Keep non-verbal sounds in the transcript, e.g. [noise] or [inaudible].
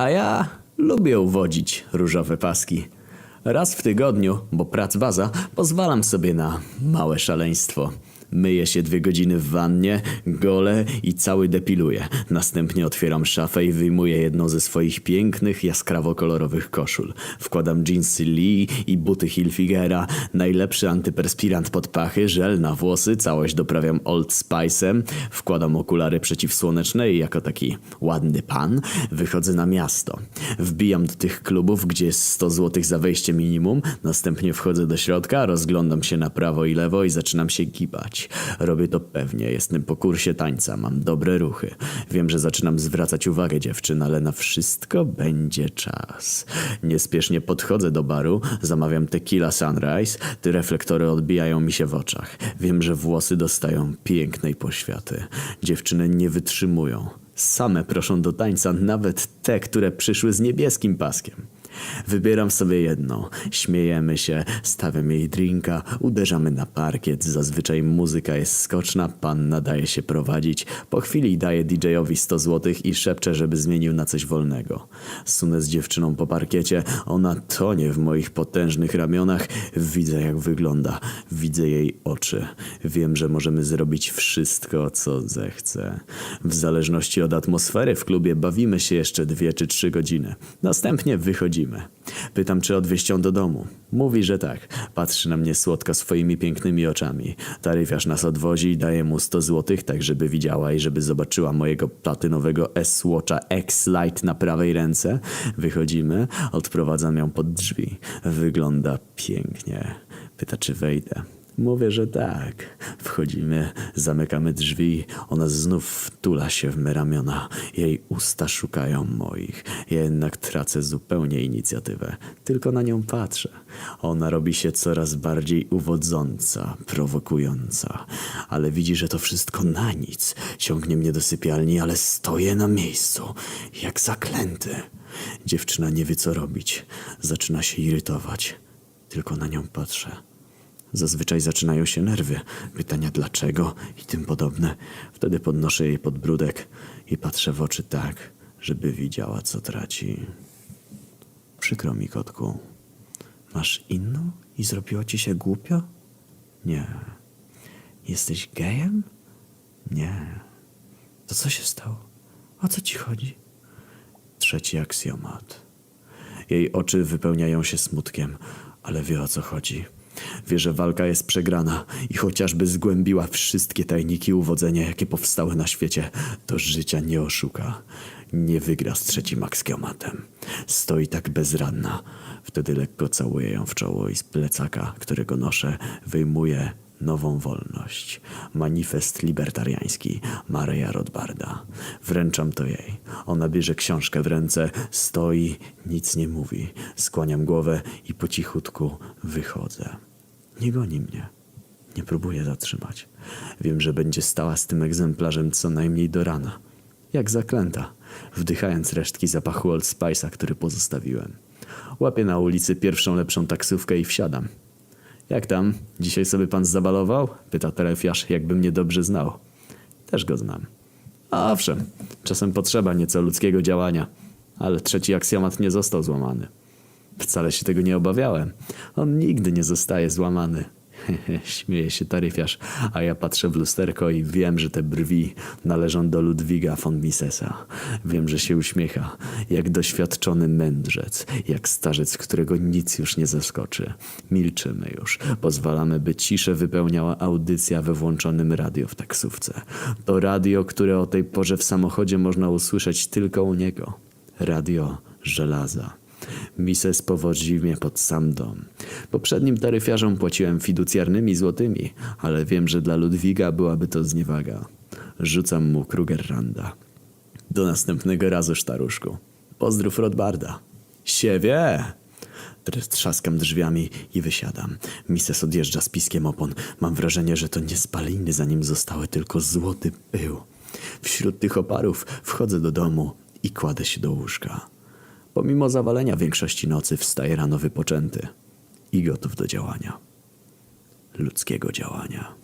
A ja lubię uwodzić różowe paski. Raz w tygodniu, bo prac waza, pozwalam sobie na małe szaleństwo. Myję się dwie godziny w wannie, gole i cały depiluję. Następnie otwieram szafę i wyjmuję jedną ze swoich pięknych, jaskrawo-kolorowych koszul. Wkładam jeansy Lee i buty Hilfigera, najlepszy antyperspirant pod pachy, żel na włosy, całość doprawiam Old Spice'em, wkładam okulary przeciwsłoneczne i jako taki ładny pan wychodzę na miasto. Wbijam do tych klubów, gdzie jest 100 zł za wejście minimum, następnie wchodzę do środka, rozglądam się na prawo i lewo i zaczynam się gibać. Robię to pewnie, jestem po kursie tańca, mam dobre ruchy. Wiem, że zaczynam zwracać uwagę dziewczyn, ale na wszystko będzie czas. Niespiesznie podchodzę do baru, zamawiam tequila sunrise, te reflektory odbijają mi się w oczach. Wiem, że włosy dostają pięknej poświaty. Dziewczyny nie wytrzymują. Same proszą do tańca, nawet te, które przyszły z niebieskim paskiem. Wybieram sobie jedną, śmiejemy się, stawiam jej drinka, uderzamy na parkiet, zazwyczaj muzyka jest skoczna, pan nadaje się prowadzić, po chwili daje DJ-owi 100 zł i szepcze, żeby zmienił na coś wolnego. Sunę z dziewczyną po parkiecie, ona tonie w moich potężnych ramionach, widzę jak wygląda, widzę jej oczy, wiem, że możemy zrobić wszystko, co zechce. W zależności od atmosfery w klubie bawimy się jeszcze dwie czy trzy godziny. Następnie wychodzimy. Pytam, czy odwieźć ją do domu. Mówi, że tak. Patrzy na mnie słodko swoimi pięknymi oczami. Taryfiarz nas odwozi i daje mu 100 złotych, tak żeby widziała i żeby zobaczyła mojego platynowego S-Watcha X-Lite na prawej ręce. Wychodzimy, odprowadzam ją pod drzwi. Wygląda pięknie. Pyta, czy wejdę. Mówię, że tak. Wchodzimy, zamykamy drzwi. Ona znów wtula się w me ramiona. Jej usta szukają moich. Ja jednak tracę zupełnie inicjatywę. Tylko na nią patrzę. Ona robi się coraz bardziej uwodząca, prowokująca. Ale widzi, że to wszystko na nic. Ciągnie mnie do sypialni, ale stoję na miejscu. Jak zaklęty. Dziewczyna nie wie, co robić. Zaczyna się irytować. Tylko na nią patrzę. Zazwyczaj zaczynają się nerwy, pytania dlaczego i tym podobne. Wtedy podnoszę jej podbródek i patrzę w oczy tak, żeby widziała, co traci. Przykro mi, kotku. Masz inną i zrobiło ci się głupio? Nie. Jesteś gejem? Nie. To co się stało? O co ci chodzi? Trzeci aksjomat. Jej oczy wypełniają się smutkiem, ale wie o co chodzi. Wie, że walka jest przegrana i chociażby zgłębiła wszystkie tajniki uwodzenia, jakie powstały na świecie, to życia nie oszuka. Nie wygra z trzecim akskiomatem. Stoi tak bezradna. Wtedy lekko całuję ją w czoło i z plecaka, którego noszę, wyjmuję nową wolność. Manifest libertariański Mareja Rothbarda. Wręczam to jej. Ona bierze książkę w ręce, stoi, nic nie mówi. Skłaniam głowę i po cichutku wychodzę. Nie goni mnie. Nie próbuję zatrzymać. Wiem, że będzie stała z tym egzemplarzem co najmniej do rana. Jak zaklęta, wdychając resztki zapachu Old Spice'a, który pozostawiłem. Łapię na ulicy pierwszą lepszą taksówkę i wsiadam. Jak tam? Dzisiaj sobie pan zabalował? Pyta telefiarz, jakby mnie dobrze znał. Też go znam. A Owszem, czasem potrzeba nieco ludzkiego działania, ale trzeci aksjomat nie został złamany. Wcale się tego nie obawiałem. On nigdy nie zostaje złamany. [laughs] Śmieje się taryfiarz, a ja patrzę w lusterko i wiem, że te brwi należą do Ludwiga von Misesa. Wiem, że się uśmiecha, jak doświadczony mędrzec, jak starzec, którego nic już nie zaskoczy. Milczymy już, pozwalamy, by ciszę wypełniała audycja we włączonym radio w taksówce. To radio, które o tej porze w samochodzie można usłyszeć tylko u niego. Radio żelaza. Mises powodzi mnie pod sam dom. Poprzednim taryfiarzom płaciłem fiducjarnymi złotymi, ale wiem, że dla Ludwiga byłaby to zniewaga. Rzucam mu Krugerranda. Do następnego razu, sztaruszku. Pozdrów Rodbarda. Siewie! Tr- Trzaskam drzwiami i wysiadam. Mises odjeżdża z piskiem opon. Mam wrażenie, że to nie spaliny za nim zostały, tylko złoty pył. Wśród tych oparów wchodzę do domu i kładę się do łóżka. Pomimo zawalenia większości nocy wstaję rano wypoczęty i gotów do działania. Ludzkiego działania.